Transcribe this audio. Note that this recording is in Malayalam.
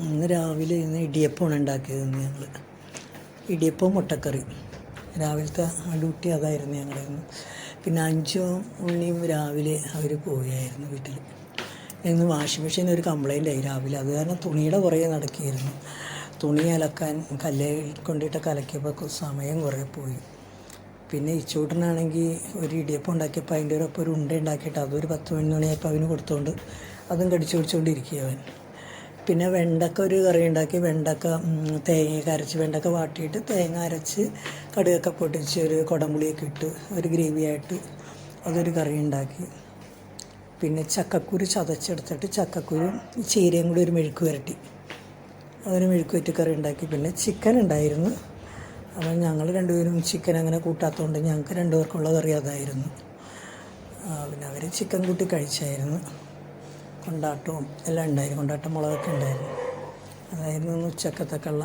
ഇന്ന് രാവിലെ ഇന്ന് ഇടിയപ്പമാണ് ഉണ്ടാക്കിയത് ഇന്ന് ഞങ്ങൾ ഇടിയപ്പം മുട്ടക്കറി. രാവിലത്തെ ഡ്യൂട്ടി അതായിരുന്നു ഞങ്ങളുടെ ഇന്ന്. പിന്നെ അഞ്ചും ഉണ്ണിയും രാവിലെ അവർ പോയായിരുന്നു വീട്ടിൽ ഇന്ന് വാഷിംഗ് മെഷീൻ ഒരു കംപ്ലൈന്റ് ആയി രാവിലെ. അത് കാരണം തുണിയുടെ പുറകെ നടക്കുകയായിരുന്നു തുണി അലക്കാൻ കല്ലിൽ കൊണ്ടിട്ട് കലക്കിയപ്പോൾ സമയം കുറേ പോയി. പിന്നെ ഇച്ചൂട്ടനാണെങ്കിൽ ഒരു ഇടിയപ്പം ഉണ്ടാക്കിയപ്പോൾ അതിന്റെ ഒപ്പം ഒരു ഉണ്ട ഉണ്ടാക്കിയിട്ട് അതൊരു പത്ത് മണി മണിയായപ്പോൾ അവന് കൊടുത്തുകൊണ്ട് അതും കടിച്ചു പിടിച്ചുകൊണ്ടിരിക്കുക അവൻ. പിന്നെ വെണ്ടക്ക ഒരു കറി ഉണ്ടാക്കി വെണ്ടക്ക തേങ്ങ തേങ്ങയൊക്കെ അരച്ച് വെണ്ടക്ക വാട്ടിയിട്ട് തേങ്ങ അരച്ച് കടുകൊക്കെ പൊട്ടിച്ച് ഒരു കുടംപുളിയൊക്കെ ഇട്ട് ഒരു ഗ്രേവി ആയിട്ട് അതൊരു കറി ഉണ്ടാക്കി പിന്നെ ചക്കക്കുരു ചതച്ചെടുത്തിട്ട് ചക്കക്കുരു ചീരയും കൂടി ഒരു മെഴുക്ക് വരട്ടി. മെഴുക്ക് വറ്റി കറി ഉണ്ടാക്കി പിന്നെ ചിക്കൻ ഉണ്ടായിരുന്നു. അപ്പം ഞങ്ങൾ രണ്ടുപേരും ചിക്കൻ അങ്ങനെ കൂട്ടാത്തതുകൊണ്ട് ഞങ്ങൾക്ക് രണ്ടുപേർക്കുള്ള കറി അതായിരുന്നു. പിന്നെ അവർ ചിക്കൻ കൂട്ടി കഴിച്ചായിരുന്നു. കൊണ്ടാട്ടവും എല്ലാം ഉണ്ടായിരുന്നു. കൊണ്ടാട്ടം മുളകൊക്കെ ഉണ്ടായിരുന്നു. അതായിരുന്നു ഇന്ന് ഉച്ചക്കത്തൊക്കെയുള്ള